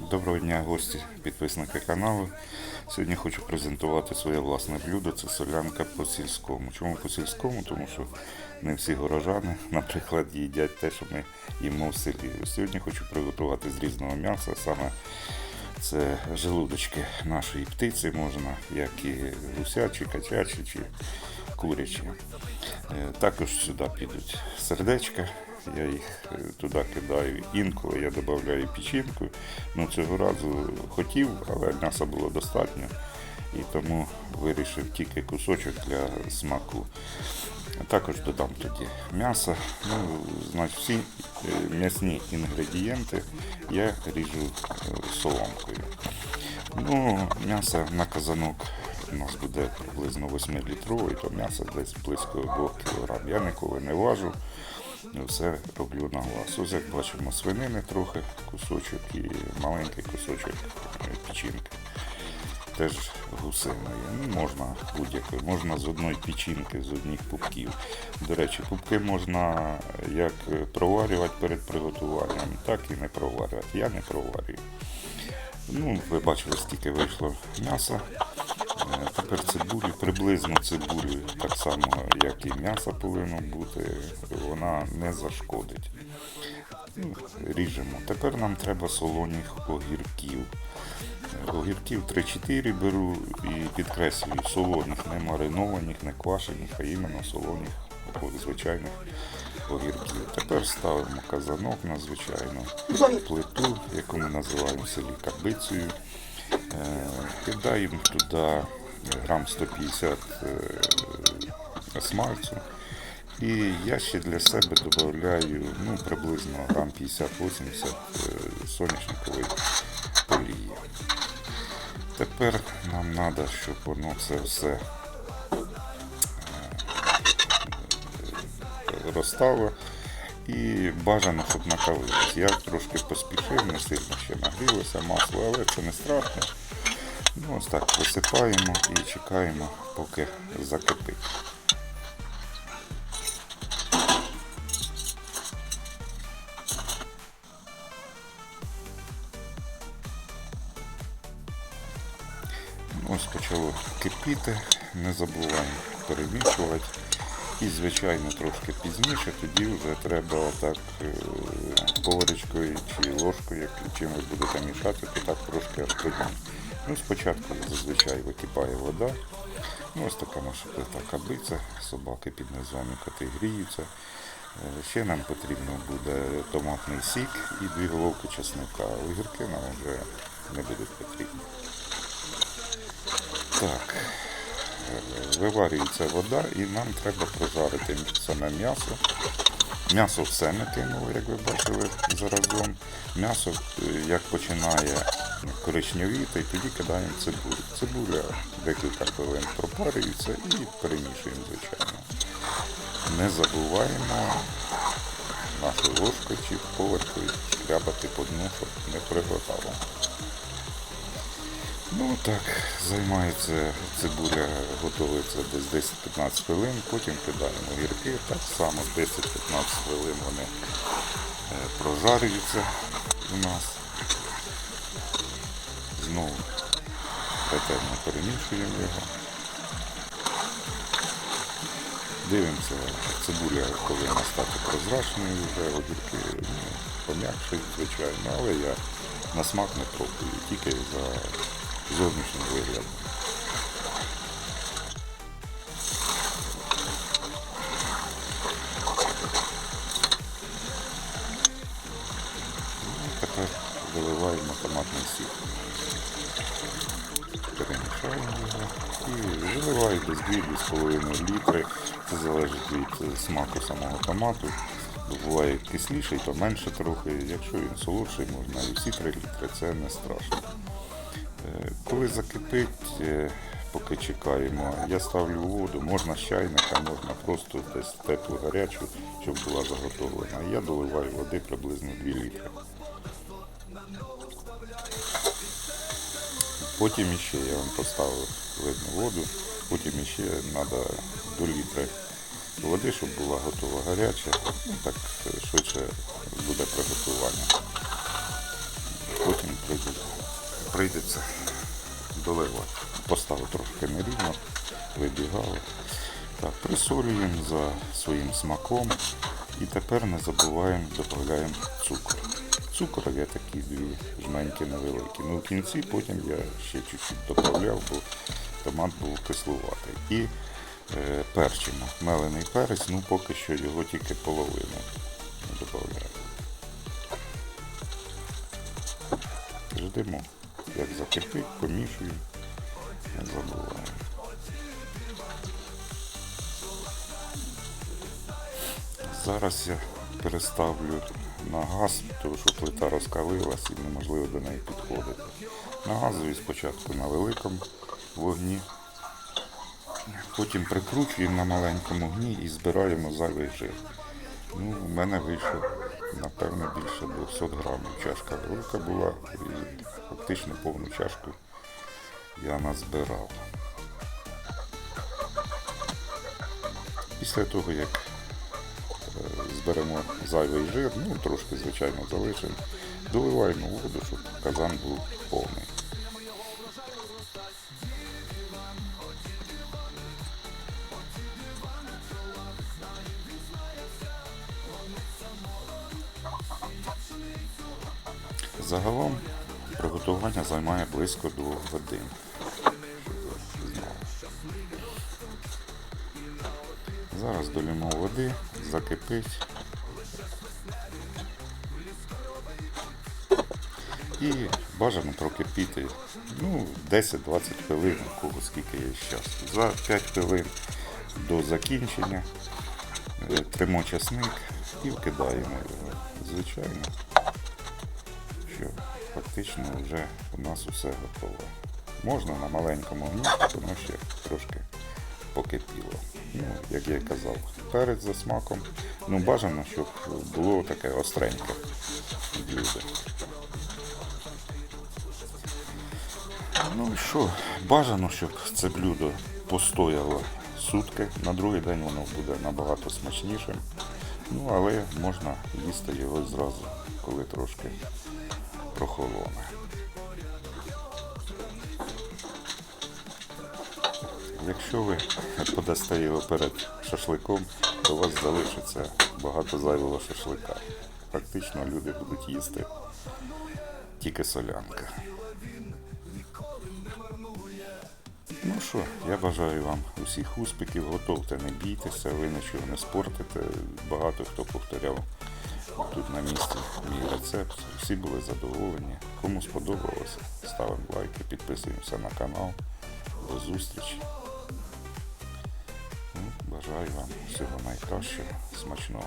Доброго дня, гості, підписники каналу. Сьогодні хочу презентувати своє власне блюдо. Це солянка по сільському. Чому по сільському? Тому що не всі горожани, наприклад, їдять те, що ми їмо в селі. Сьогодні хочу приготувати з різного м'яса. Саме це желудочки нашої птиці можна, як і гусячі, качачі чи курячі. Е, Також сюди підуть сердечка. Я їх е, туди кидаю інколи, я додаю печінку. Ну цього разу хотів, але м'яса було достатньо. І тому вирішив тільки кусочок для смаку. Також додам тоді м'ясо. Ну, значить, всі е, м'ясні інгредієнти я ріжу е, соломкою. Ну, м'ясо на казанок у нас буде приблизно 8-літровий, то м'ясо десь близько 2 кг. Я ніколи не важу, все роблю на глаз. Ось як бачимо, свинини трохи, кусочок і маленький кусочок е, печінки. Теж гусиної. Ну, можна будь-якої, можна з одної печінки, з одних пупків. До речі, пупки можна як проварювати перед приготуванням, так і не проварювати. Я не проварюю. Ну, ви бачили, скільки вийшло м'яса. Е, Тепер цибулі, приблизно цибулі, так само, як і м'ясо повинно бути, вона не зашкодить. Ну, ріжемо. Тепер нам треба солоних огірків. Е, Огірків 3-4 беру і підкреслюю, солоних, не маринованих, не квашених, а іменно солоних, звичайних огірків. Тепер ставимо казанок на звичайну плиту, яку ми називаємо селі кабицею. Е, Кидаємо туди грам 150 е, смальцю. І я ще для себе додаю ну, приблизно грам 50-80 е, соняшникової олії. Тепер нам треба, щоб воно це все розстало. І бажано, щоб накалилось. Я трошки поспішив, не сильно ще нагрілося масло, але це не страшно. Ну, ось так висипаємо і чекаємо, поки закипить. Ось почало кипіти, не забуваємо перемішувати. І, звичайно, трошки пізніше, тоді вже треба отак е, поварочкою чи ложкою, як чим будете мішати, то так трошки аж. Ну, спочатку зазвичай википає вода. Ну, ось така плита кабиця, собаки під низом коти гріються. Е, Ще нам потрібно буде томатний сік і дві головки чесника. Огірки нам вже не будуть потрібні. Так, е, виварюється вода і нам треба прожарити саме м'ясо. М'ясо все ми кинули, як ви бачили заразом. М'ясо е, як починає коричневіти, тоді кидаємо цибулю. Цибуля декілька хвилин пропарюється і перемішуємо, звичайно. Не забуваємо нашою ложкою чи поверхою шкрябати по дну, щоб не приготало. Ну так, займається цибуля, готується десь 10-15 хвилин, потім кидаємо огірки, так само 10-15 хвилин вони е, прожарюються у нас. Знову ретельно перемішуємо його. Дивимося, цибуля повинна стати прозрачною вже, огірки ну, пом'якшують, звичайно, але я на смак не пробую, тільки за зовнішній вигляд. Ну, Тепер виливаємо томатний сік. Перемішаємо його і виливаю десь 2-2,5 літри. Це залежить від смаку самого томату. Буває кисліший, то менше трохи. Якщо він солодший, можна і всі 3 літри, це не страшно. Е, Коли закипить, е, поки чекаємо, я ставлю воду, можна чайника, можна просто десь теплу гарячу, щоб була заготовлена. Я доливаю води приблизно 2 літри. Потім іще я вам поставив видно воду, потім іще треба до літри води, щоб була готова гаряча, ну, так е, швидше буде приготування. Потім прийдеться, прийдеться доливати. Поставив трошки нерівно, вибігало. Так, присолюємо за своїм смаком. І тепер не забуваємо, додаємо цукор. Цукор я такі дві жменьки невеликі. Ну в кінці потім я ще чуть-чуть додавав, бо томат був кислуватий. І е, перчимо. Мелений перець, ну поки що його тільки половину додаємо. Ждемо, як закипить, помішуємо, не забуваємо. Зараз я переставлю на газ, тому що плита розкалилась і неможливо до неї підходити. На газові спочатку на великому вогні, потім прикручуємо на маленькому вогні і збираємо зайвий жир. Ну, у мене вийшло, напевно, більше 200 грамів. Чашка велика була і фактично повну чашку я назбирав. Після того, як е, зберемо зайвий жир, ну трошки, звичайно, залишимо, доливаємо воду, щоб казан був повний. Загалом приготування займає близько 2 годин. Зараз долімо води, закипить. І бажано прокипіти ну, 10-20 хвилин, кого скільки є часу. За 5 хвилин до закінчення е, тримо часник і вкидаємо його. Звичайно, що фактично вже у нас усе готово. Можна на маленькому вогні, воно ще трошки покипіло. Ну, як я і казав, перець за смаком. Ну, бажано, щоб було таке остреньке блюдо. Ну що, бажано, щоб це блюдо постояло сутки. На другий день воно буде набагато смачнішим. Ну, але можна їсти його зразу, коли трошки прохолоне. Якщо ви подасте його перед шашликом, то у вас залишиться багато зайвого шашлика. Фактично люди будуть їсти тільки солянка. Ну що, я бажаю вам усіх успіхів, готовте, не бійтеся, ви нічого не спортите. Багато хто повторяв тут на місці мій рецепт. Всі були задоволені. Кому сподобалося, ставимо лайки, підписуємося на канал. До зустрічі. Ну, бажаю вам всього найкращого, смачного.